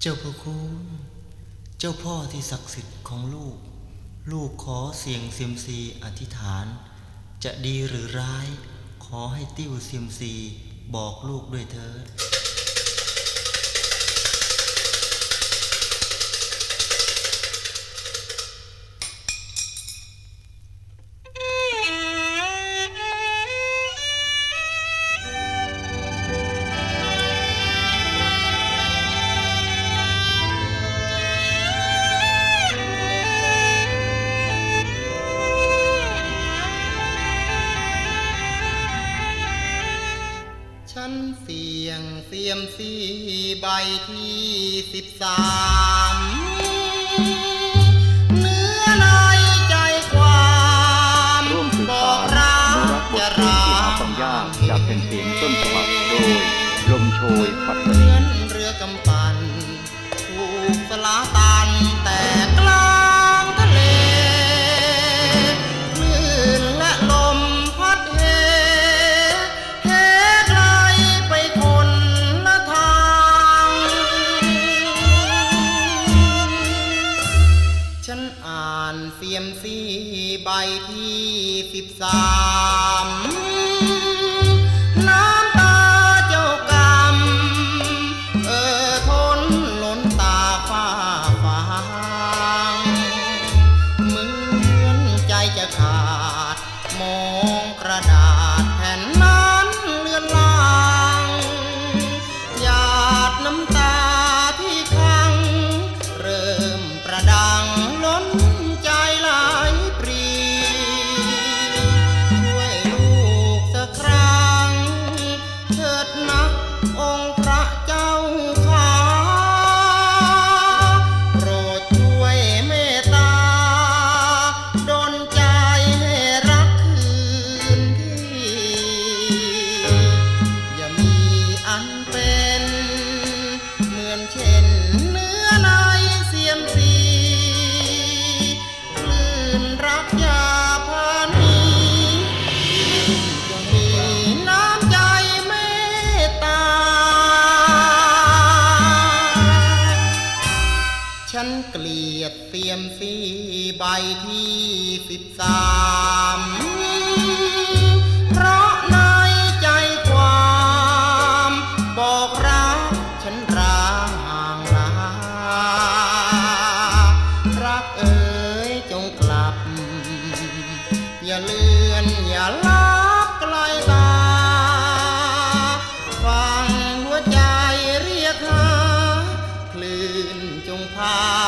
เจ้าพระคุณเจ้าพ่อที่ศักดิ์สิทธิ์ของลูก ลูกขอเสียงเซียมซีอธิษฐาน จะดีหรือร้าย ขอให้ติ้วเซียมซีบอกลูกด้วยเถิด งเสียมซีใบที่สิบสามเนื้อในใจความร่วมสืบบอสากรรักนุรักษ์บทจะเพลงรัที่หากฟังยากจากแผ่นเสียงต้นฉบับโดยลมโชยปัตตาเหมืนีอนเรือกำปั่นถูกสลาตัน สี่ใบที่สิบสาม งเกลียดเสียมสีใบที่สิบสาม Ah.